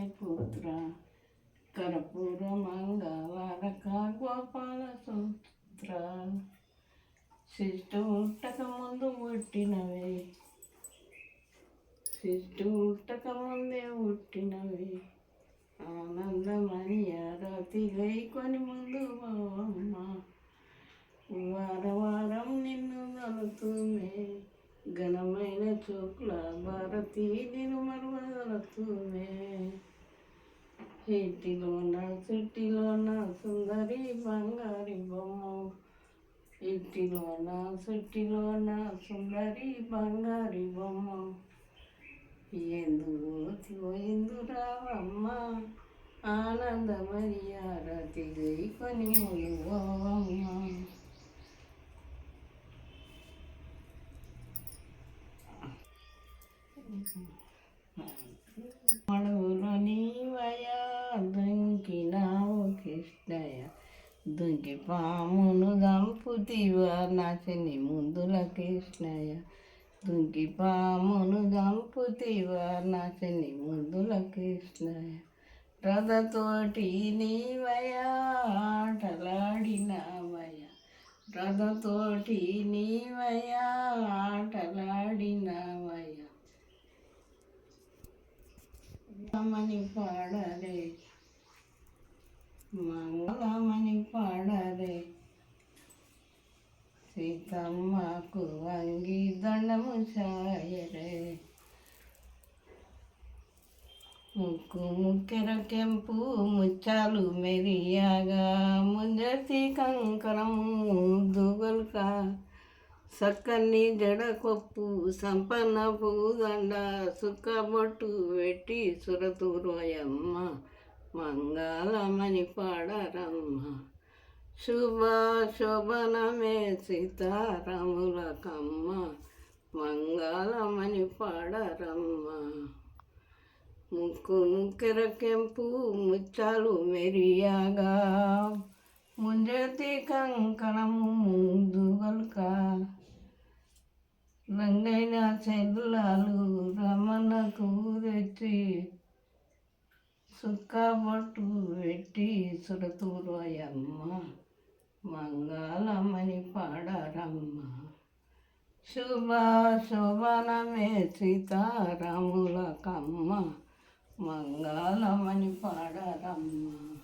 పుత్ర కర్పూర మంగళారక గోపాల సూత్ర. శిష్టు ఉట్టక ముందు పుట్టినవి. శిష్టు ఉట్టక ముందే పుట్టినవి. ఆనందమని ఆరతి కొని ముందు పోవమ్మ. వారం వారం నిన్ను కలుతుమే. ఘనమైన చోకుల భారతి నేను మరవగలుగుతుమే ఇంటిలోన చుట్టిలోన సుందరి బంగారి బొమ్మ. ఇంటిలోన చుట్టిలోన సుందరి బంగారి బొమ్మ. ఎందు ఎందు రావమ్మ? ఆనందమని ఆరతి కొని ములువమ్మ మడుగులో నీవయా దుంకినావు కృష్ణయ్య. దుంకి పామును దంపుతివా నాశని ముందుల కృష్ణయ్య. దుంకి పామును దంపుతివా నాశని ముందుల కృష్ణయ్య. రథతోటి నీవయా ఆటలాడినావయ్య. రథతోటి నీవయా ఆటలాడినావయ్య. మంగళమని పాడరే మంగళమని పాడరే సీతమ్మకు వంగి దండము సాయరే ముక్కు ముక్కెర కెంపు ముచ్చాలు మెరియాగా. ముందటి కంకరము దుగులుగా సక్కని జడకొప్పు సంపన్న పూదండ సుక్కబొట్టు పెట్టి సురతూరోయమ్మ మంగళమణి పాడరమ్మ. శుభ శోభనమే సీతారాముల కమ్మ మంగళమని పాడరమ్మ. ముక్కు ముక్కెర కెంపు ముచ్చాలు మెరియాగా ముంజతి కంకణము చెల్లాలు రమణకు తెచ్చి సుక్కబొట్టు పెట్టి సురతూరోయమ్మ మంగళమని పాడరమ్మ. శుభ శోభనమే సీతారాములకమ్మ మంగళమని పాడరమ్మ.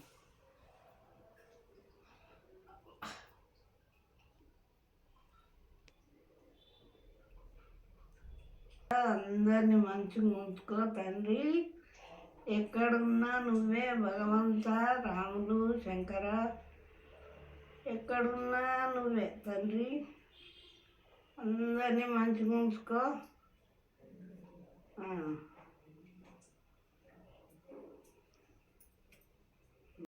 అందరిని మంచిగా ఉంచుకో తండ్రి. ఎక్కడున్నా నువ్వే భగవంత రాముడు శంకర. ఎక్కడున్నా నువ్వే తండ్రి. అందరినీ మంచిగా ఉంచుకో